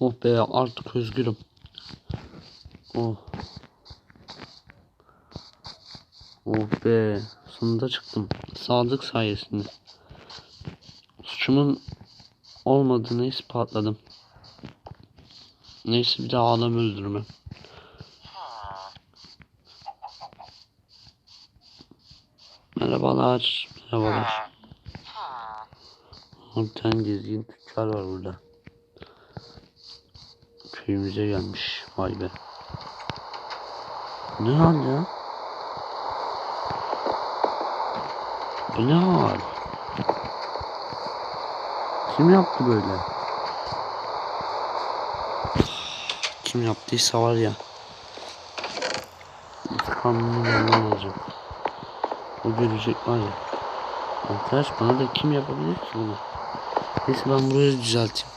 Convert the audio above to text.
Oh be artık özgürüm. Oh. Oh be. Sonunda çıktım. Sadık sayesinde. Suçumun olmadığını ispatladım. Neyse bir daha adam öldürmem. Merhabalar. Merhabalar. Tane gezgin tüccar var burada. Köyümüze gelmiş. Vay be. Ne hal ya? Bu ne hal? Kim yaptı böyle? Kim yaptıysa var ya. İntikamını benden alacak. O görecek var ya. Arkadaş bana da kim yapabilir ki bunu? Neyse ben burayı düzelteyim.